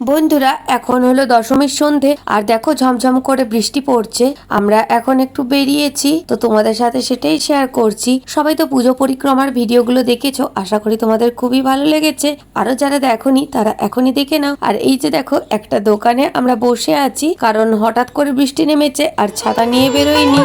বন্ধুরা, এখন হলো দশমীর সন্ধে, আর দেখো ঝমঝম করে বৃষ্টি পড়ছে। আমরা এখন একটু বেরিয়েছি, তো তোমাদের সাথে সেটাই শেয়ার করছি। সবাই তো পুজো পরিক্রমার ভিডিওগুলো দেখেছ, আশা করি তোমাদের খুবই ভালো লেগেছে। আরও যারা দেখোনি, তারা এখনই দেখে নাও। আর এই যে দেখো, একটা দোকানে আমরা বসে আছি, কারণ হঠাৎ করে বৃষ্টি নেমেছে, আর ছাতা নিয়ে বেরোয়নি।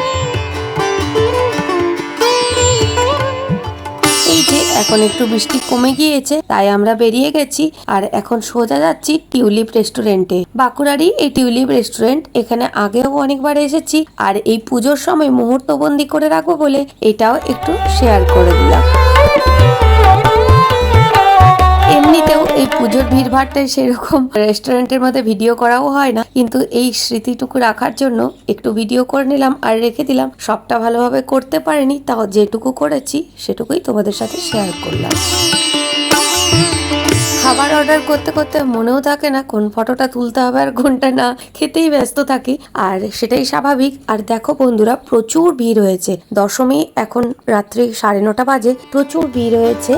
এখন একটু বৃষ্টি কমে গিয়েছে, তাই আমরা বেরিয়ে গেছি আর এখন সোজা যাচ্ছি টিউলিপ রেস্টুরেন্টে বাঁকুড়ারই এই টিউলিপ রেস্টুরেন্ট এখানে আগেও অনেকবার এসেছি আর এই পুজোর সময় মুহূর্তবন্দি করে রাখব বলে এটাও একটু শেয়ার করে দিলাম। এই পুজোর ভিড় ভিড়ভাড়টাই সেরকম রেস্টুরেন্টের মধ্যে ভিডিও করাও হয় না। কিন্তু এই স্মৃতিটুকু রাখার জন্য একটু ভিডিও করে নিলাম আর রেখে দিলাম। সবটা ভালোভাবে করতে পারিনি, তাও যেটুকু করেছি সেটুকুই তোমাদের সাথে শেয়ার করলাম। খাবার অর্ডার করতে করতে মনেও থাকে না কোন ফটোটা তুলতে হবে আর কোনটা না। খেতেই ব্যস্ত থাকি আর সেটাই স্বাভাবিক। আর দেখো বন্ধুরা, প্রচুর ভিড় হয়েছে। দশমী এখন রাত্রি সাড়ে নটা বাজে, প্রচুর ভিড় হয়েছে।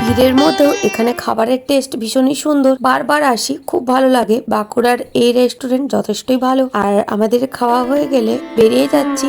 ভিড়ের মধ্যেও এখানে খাবারের টেস্ট ভীষণই সুন্দর। বারবার আসি, খুব ভালো লাগে। বাঁকুড়ার এই রেস্টুরেন্ট যথেষ্টই ভালো। আর আমাদের খাওয়া হয়ে গেলে বেরিয়ে যাচ্ছি।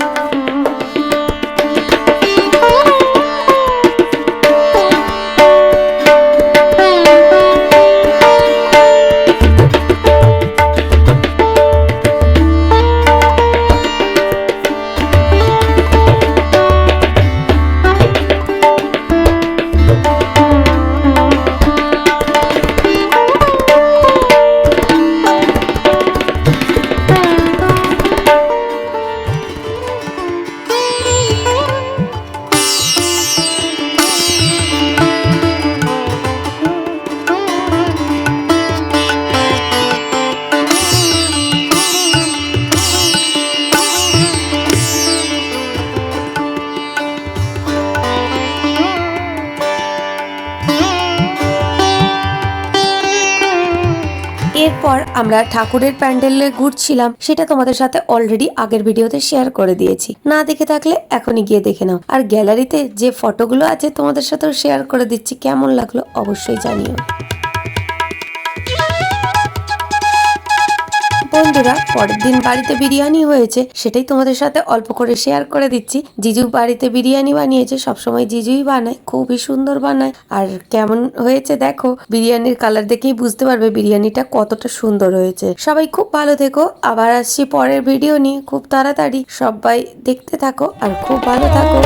এরপর আমরা ঠাকুরের প্যান্ডেলে ঘুরছিলাম, সেটা তোমাদের সাথে অলরেডি আগের ভিডিওতে শেয়ার করে দিয়েছি। না দেখে থাকলে এখনই গিয়ে দেখে নাও। আর গ্যালারিতে যে ফটোগুলো আছে, তোমাদের সাথেও শেয়ার করে দিচ্ছি। কেমন লাগল অবশ্যই জানিও। বন্ধুরা, পরের দিন বাড়িতে বিরিয়ানি হয়েছে, সেটাই তোমাদের সাথে অল্প করে শেয়ার করে দিচ্ছি। জিজু বাড়িতে বিরিয়ানি বানিয়েছে, সবসময় জিজুই বানায়, খুবই সুন্দর বানায়। আর কেমন হয়েছে দেখো, বিরিয়ানির কালার দেখেই বুঝতে পারবে বিরিয়ানিটা কতটা সুন্দর হয়েছে। সবাই খুব ভালো থেকো, আবার আসছি পরের ভিডিও নিয়ে। খুব তাড়াতাড়ি সবাই দেখতে থাকো, আর খুব ভালো থাকো।